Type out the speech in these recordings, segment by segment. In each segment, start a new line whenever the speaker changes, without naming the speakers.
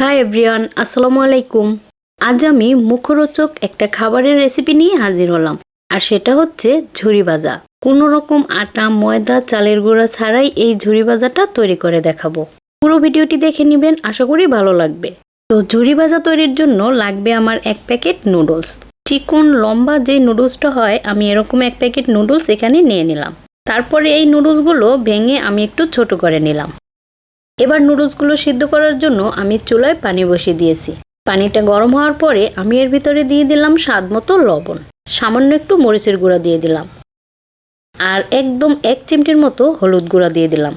Hi everyone আসসালামু আলাইকুম। আজ আমি মুখরোচক একটা খাবারের রেসিপি নিয়ে হাজির হলাম, আর সেটা হচ্ছে ঝুরি ভাজা। কোনো রকম আটা, ময়দা, চালের গুঁড়া ছাড়াই এই ঝুরি ভাজাটা তৈরি করে দেখাবো। পুরো ভিডিওটি দেখে নেবেন, আশা করি ভালো লাগবে। তো ঝুরি ভাজা তৈরির জন্য লাগবে আমার এক প্যাকেট নুডলস। চিকন, লম্বা যে নুডলসটা হয়, আমি এরকম এক প্যাকেট নুডলস এখানে নিয়ে নিলাম। তারপরে এই নুডলসগুলো ভেঙে আমি একটু ছোট করে নিলাম। এবার নুডলসগুলো সিদ্ধ করার জন্য আমি চুলায় পানি বসিয়ে দিয়েছি। পানিটা গরম হওয়ার পরে আমি এর ভিতরে দিয়ে দিলাম স্বাদ মতো লবণ। সামান্য একটু মরিচের গুঁড়া দিয়ে দিলাম। আর একদম এক চিমটির মতো হলুদ গুঁড়া দিয়ে দিলাম।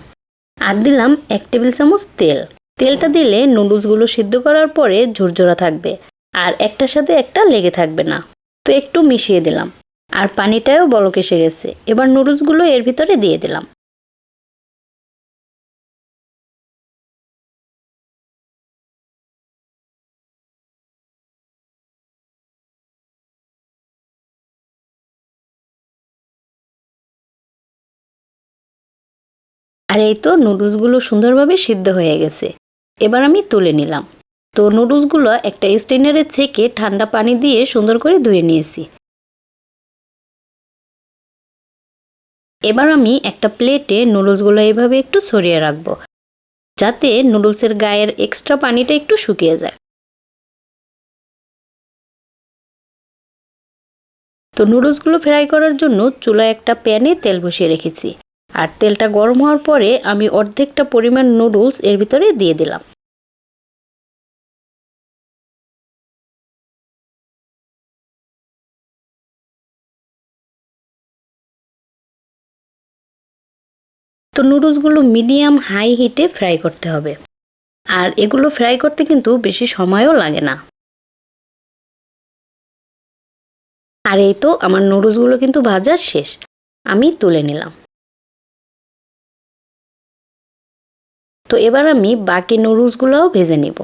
আর দিলাম এক টেবিল চামচ তেল। তেলটা দিলে নুডলসগুলো সিদ্ধ করার পরে ঝুরঝোরা থাকবে আর একটার সাথে একটা লেগে থাকবে না। তো একটু মিশিয়ে দিলাম। আর পানিটাও বলক এসে গেছে। এবার নুডলসগুলো এর ভিতরে দিয়ে দিলাম। আর এই তো নুডলসগুলো সুন্দরভাবে সিদ্ধ হয়ে গেছে। এবার আমি তুলে নিলাম। তো নুডলসগুলো একটা স্টেনারে ছেঁকে ঠান্ডা পানি দিয়ে সুন্দর করে ধুয়ে নিয়েছি। এবার আমি একটা প্লেটে নুডলসগুলো এভাবে একটু সরিয়ে রাখব, যাতে নুডলসের গায়ের এক্সট্রা পানিটা একটু শুকিয়ে যায়। তো নুডলসগুলো ফ্রাই করার জন্য চুলায় একটা প্যানে তেল বসিয়ে রেখেছি। আর তেলটা গরম হওয়ার পরে আমি অর্ধেকটা পরিমাণ নুডলস এর ভিতরে দিয়ে দিলাম। তো নুডলসগুলো মিডিয়াম হাই হিটে ফ্রাই করতে হবে। আর এগুলো ফ্রাই করতে কিন্তু বেশি সময়ও লাগে না। আর এই তো আমার নুডলসগুলো কিন্তু ভাজা শেষ। আমি তুলে নিলাম। তো এবার আমি বাকি নুডলসগুলোও ভেজে নিব।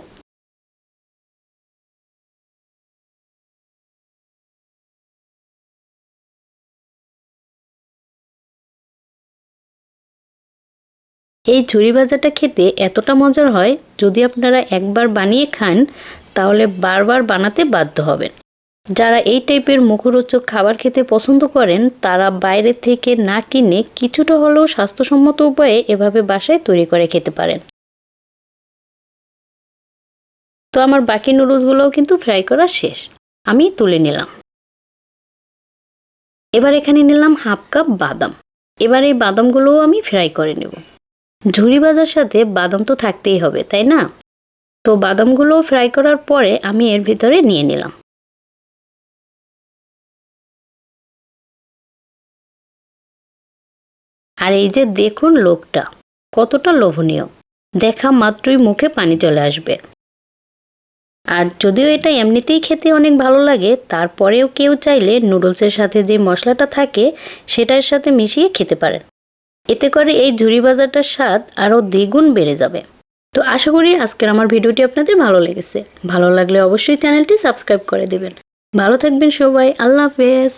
এই ঝুরি ভাজাটা খেতে এতটা মজার হয়, যদি আপনারা একবার বানিয়ে খান, তাহলে বারবার বানাতে বাধ্য হবেন। যারা এই টাইপের মুখরোচক খাবার খেতে পছন্দ করেন, তারা বাইরে থেকে না কিনে কিছুটা হলেও স্বাস্থ্যসম্মত উপায়ে এভাবে বাসায় তৈরি করে খেতে পারেন। তো আমার বাকি নুডলসগুলোও কিন্তু ফ্রাই করা শেষ। আমি তুলে নিলাম। এবার এখানে নিলাম হাফ কাপ বাদাম। এবার এই বাদামগুলোও আমি ফ্রাই করে নেব। ঝুরি ভাজার সাথে বাদাম তো থাকতেই হবে, তাই না? তো বাদামগুলো ফ্রাই করার পরে আমি এর ভিতরে নিয়ে নিলাম। আর এই যে দেখুন লোকটা, কতটা লোভনীয়। দেখা মাত্রই মুখে পানি চলে আসবে। আর যদিও এটা এমনিতেই খেতে অনেক ভালো লাগে, তারপরেও কেউ চাইলে নুডলসের সাথে যে মশলাটা থাকে, সেটার সাথে মিশিয়ে খেতে পারেন। এতে করে এই ঝুরি ভাজাটার স্বাদ আরও দ্বিগুণ বেড়ে যাবে। তো আশা করি আজকের আমার ভিডিওটি আপনাদের ভালো লেগেছে। ভালো লাগলে অবশ্যই চ্যানেলটি সাবস্ক্রাইব করে দেবেন। ভালো থাকবেন সবাই, আল্লাহ হাফেজ।